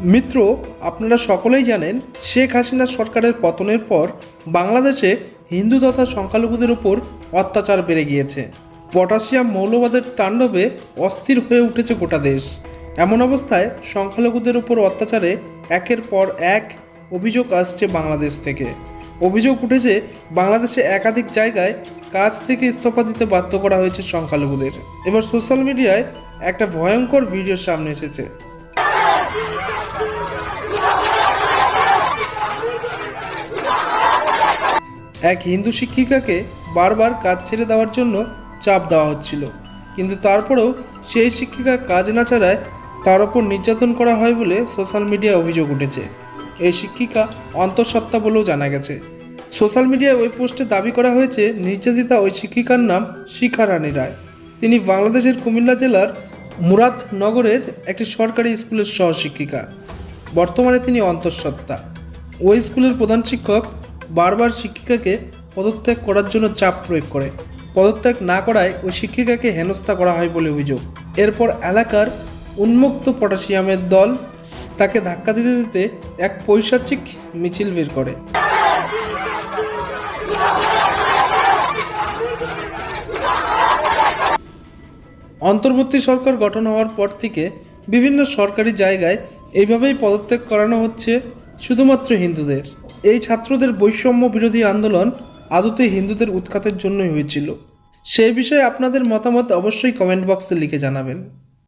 মিত্র, আপনারা সকলেই জানেন, শেখ হাসিনা সরকারের পতনের পর বাংলাদেশে হিন্দু তথা সংখ্যালঘুদের উপর অত্যাচার বেড়ে গিয়েছে। পটাশিয়াম মৌলবাদের তাণ্ডবে অস্থির হয়ে উঠেছে গোটা দেশ। এমন অবস্থায় সংখ্যালঘুদের উপর অত্যাচারে একের পর এক অভিযোগ আসছে বাংলাদেশ থেকে। অভিযোগ উঠেছে, বাংলাদেশে একাধিক জায়গায় কাজ থেকে ইস্তফা দিতে বাধ্য করা হয়েছে সংখ্যালঘুদের। এবার সোশ্যাল মিডিয়ায় একটা ভয়ঙ্কর ভিডিও সামনে এসেছে। এক হিন্দু শিক্ষিকাকে বারবার কাজ ছেড়ে দেওয়ার জন্য চাপ দেওয়া হচ্ছিল। কিন্তু তারপরেও সেই শিক্ষিকা কাজ না ছাড়ায় তার ওপর নির্যাতন করা হয় বলে সোশ্যাল মিডিয়ায় অভিযোগ উঠেছে। এই শিক্ষিকা অন্তঃসত্ত্বা বলেও জানা গেছে। সোশ্যাল মিডিয়ায় ওই পোস্টে দাবি করা হয়েছে, নির্যাতিতা ওই শিক্ষিকার নাম শিখা রানী রায়। তিনি বাংলাদেশের কুমিল্লা জেলার মুরাদনগরের একটি সরকারি স্কুলের সহশিক্ষিকা। বর্তমানে তিনি অন্তঃসত্ত্বা। ওই স্কুলের প্রধান শিক্ষক বারবার শিক্ষিকাকে পদত্যাগ করার জন্য চাপ প্রয়োগ করে। পদত্যাগ না করায় ওই শিক্ষিকাকে হেনস্থা করা হয় বলে অভিযোগ। এরপর এলাকার উন্মুক্ত পটাশিয়ামের দল তাকে ধাক্কা দিতে দিতে এক পৈশাচিক মিছিল বের করে। অন্তর্বর্তী সরকার গঠন হওয়ার পর থেকে বিভিন্ন সরকারি জায়গায় এইভাবেই পদত্যাগ করানো হচ্ছে শুধুমাত্র হিন্দুদের। এই ছাত্রদের বৈষম্য বিরোধী আন্দোলন আদতে হিন্দুদের উৎখাতের জন্যই হয়েছিল। সেই বিষয়ে আপনাদের মতামত অবশ্যই কমেন্ট বক্সে লিখে জানাবেন।